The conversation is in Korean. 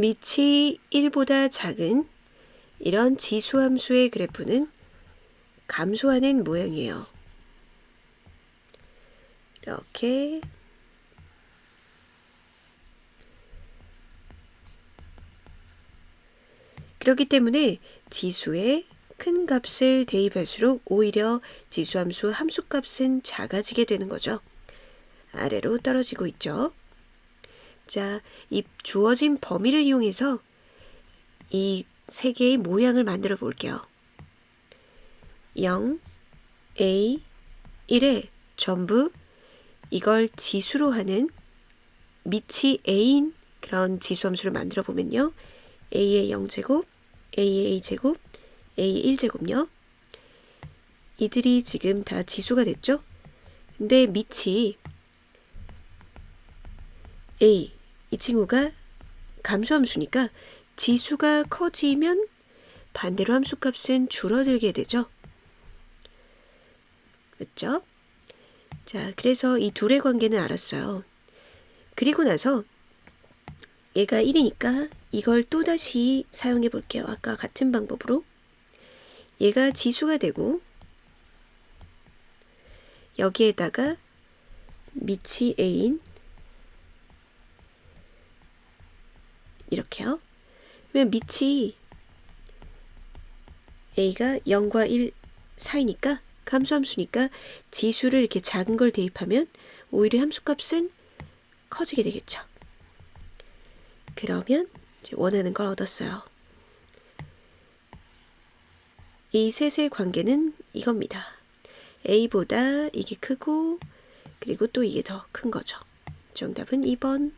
밑이 1보다 작은 이런 지수함수의 그래프는 감소하는 모양이에요. 이렇게 그렇기 때문에 지수에 큰 값을 대입할수록 오히려 지수함수 함수값은 작아지게 되는 거죠. 아래로 떨어지고 있죠. 자, 이 주어진 범위를 이용해서 이 세 개의 모양을 만들어 볼게요. 0, A, 1에 전부 이걸 지수로 하는 밑이 A인 그런 지수함수를 만들어 보면요. A의 0제곱, A의 A제곱, A의 1제곱요. 이들이 지금 다 지수가 됐죠? 근데 밑이 A, 이 친구가 감소함수니까 지수가 커지면 반대로 함수값은 줄어들게 되죠. 그렇죠? 자, 그래서 이 둘의 관계는 알았어요. 그리고 나서 얘가 1이니까 이걸 또다시 사용해 볼게요. 아까 같은 방법으로. 얘가 지수가 되고 여기에다가 밑이 A인 이렇게요. 그러면 밑이 A가 0과 1 사이니까 감소함수니까 지수를 이렇게 작은 걸 대입하면 오히려 함수값은 커지게 되겠죠. 그러면 원하는 걸 얻었어요. 이 셋의 관계는 이겁니다. A보다 이게 크고 그리고 또 이게 더 큰 거죠. 정답은 2번.